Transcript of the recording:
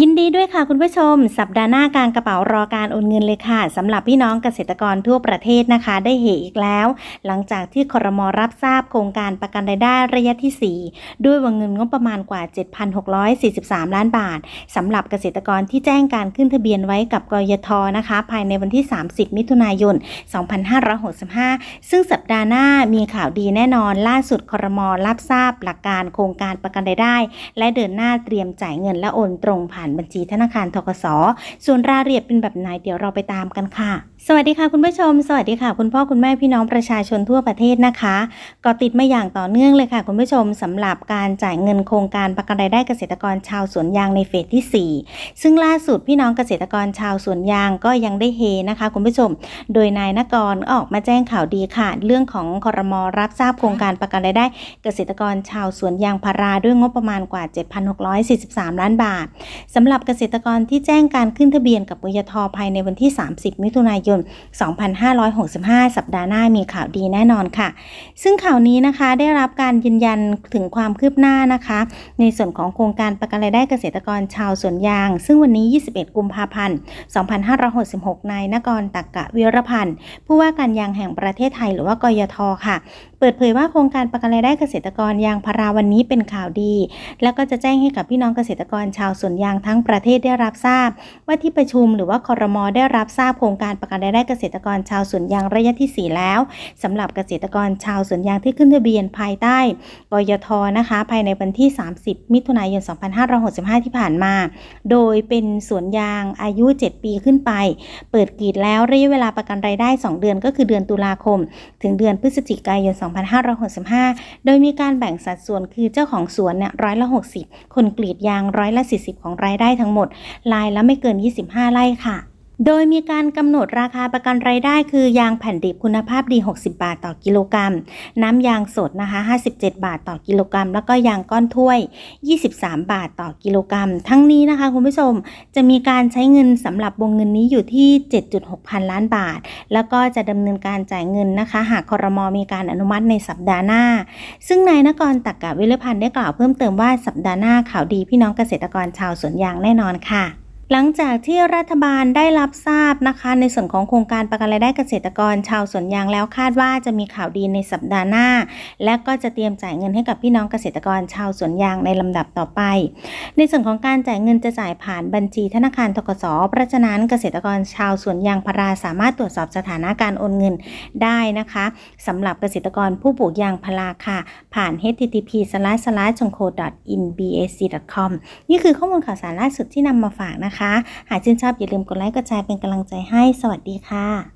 ยินดีด้วยค่ะคุณผู้ชม สัปดาห์หน้ากลางกระเป๋ารอการโอนเงินเลยค่ะสำหรับพี่น้องเกษตรกรทั่วประเทศนะคะ ได้เหอีกแล้ว หลังจากที่ครมรับทราบโครงการประกันรายได้ระยะที่ 4 ด้วยวงเงินงบประมาณกว่า 7,643 ล้านบาทสำหรับเกษตรกรที่แจ้งการขึ้นทะเบียนไว้กับกยทนะคะ ภายในวันที่ 30 มิถุนายน 2565 ซึ่งสัปดาห์หน้ามีข่าวดีแน่นอน ล่าสุดครมรับทราบหลักการโครงการประกันรายได้ และเดินหน้าเตรียมจ่ายเงินและโอนตรงผ่านบัญชีธนาคารทกสส่วนรายละเอียดเป็นแบบไหนเดี๋ยวเราไปตามกันค่ะ สวัสดีค่ะคุณผู้ชม สวัสดีค่ะ คุณพ่อคุณแม่พี่น้องประชาชนทั่วประเทศนะคะก็ติดมาอย่างต่อเนื่องเลยค่ะ คุณผู้ชมสำหรับการจ่ายเงินโครงการประกันรายได้เกษตรกรชาวสวนยางในเฟสที่ 4 ซึ่งล่าสุดพี่น้องเกษตรกรชาวสวนยางก็ยังได้เฮนะคะ คุณผู้ชม โดยนายนกรออกมาแจ้งข่าวดีค่ะ เรื่องของคอรมอรับทราบโครงการประกันรายได้เกษตรกรชาวสวนยางพาราด้วยงบประมาณกว่า 7,643 ล้านบาทสำหรับเกษตรกรที่แจ้งการขึ้นทะเบียนกับปยทภายในวันที่ 30 มิถุนายน2565 สัปดาห์หน้ามีข่าวดีแน่นอนค่ะ ซึ่งข่าวนี้นะคะได้รับการยืนยันถึงความคืบหน้านะคะ ในส่วนของโครงการประกันรายได้เกษตรกรชาวสวนยาง ซึ่งวันนี้ 21 กุมภาพันธ์ 2566 นายนกรตักกะวิรพันธ์ผู้ว่าการยางแห่งประเทศไทยหรือว่ากยทค่ะเปิดเผยว่าโครงการประกันรายได้เกษตรกรยางพาราวันนี้เป็นข่าวดี แล้วก็จะแจ้งให้กับพี่น้องเกษตรกรชาวสวนยางทั้งประเทศได้รับทราบ ว่าที่ประชุมหรือว่าคอรมอได้รับทราบโครงการประกันรายได้เกษตรกรชาวสวนยางระยะที่ 4 แล้วสำหรับเกษตรกรชาวสวนยางที่ขึ้นทะเบียนภายใต้กยทนะคะ ภายในวันที่ 30 มิถุนายน 2565 ที่ผ่านมา โดยเป็นสวนยางอายุ 7 ปีขึ้นไป เปิดกรีดแล้วระยะเวลาประกันรายได้ 2 เดือนก็คือเดือนตุลาคม ถึงเดือนพฤศจิกายน 2565 โดยมีการแบ่งสัดส่วนคือเจ้าของสวนเนี่ยร้อยละ 60 คนกรีดยางร้อยละ 40 ของรายได้ทั้งหมดลายละไม่เกิน 25 ไร่ค่ะ โดยมีการกำหนดราคาประกันรายได้คือยางแผ่นดิบคุณภาพดี 60 บาทต่อกิโลกรัม น้ำยางสดนะคะ 57 บาทต่อกิโลกรัม แล้วก็ยางก้อนถ้วย 23 บาทต่อกิโลกรัม ทั้งนี้นะคะคุณผู้ชมจะมีการใช้เงินสำหรับวงเงินนี้อยู่ที่ 7.6 พันล้านบาท แล้วก็จะดำเนินการจ่ายเงินนะคะ หากคอรมอมีการอนุมัติในสัปดาห์หน้า ซึ่งนายนกรตักกะวิรพันธ์ได้กล่าวเพิ่มเติมว่าสัปดาห์หน้าข่าวดีพี่น้องเกษตรกรชาวสวนยางแน่นอนค่ะ หลังจากที่รัฐบาลได้รับทราบนะคะ ในส่วนของโครงการประกันรายได้เกษตรกรชาวสวนยางแล้วคาดว่าจะมีข่าวดีในสัปดาห์หน้า และก็จะเตรียมจ่ายเงินให้กับพี่น้องเกษตรกรชาวสวนยางในลำดับต่อไป ในส่วนของการจ่ายเงินจะจ่ายผ่านบัญชีธนาคารทกสเพราะฉะนั้นเกษตรกรชาวสวนยางพาราสามารถตรวจสอบสถานะการโอนเงินได้นะคะสำหรับเกษตรกรผู้ปลูกยางพาราค่ะ ผ่าน http c h o n c o in bac com นี่คือข้อมูลข่าวสารล่าสุดที่นำมาฝากนะคะนะคะ หากชื่นชอบอย่าลืมกดไลค์กดแชร์เป็นกำลังใจให้ สวัสดีค่ะ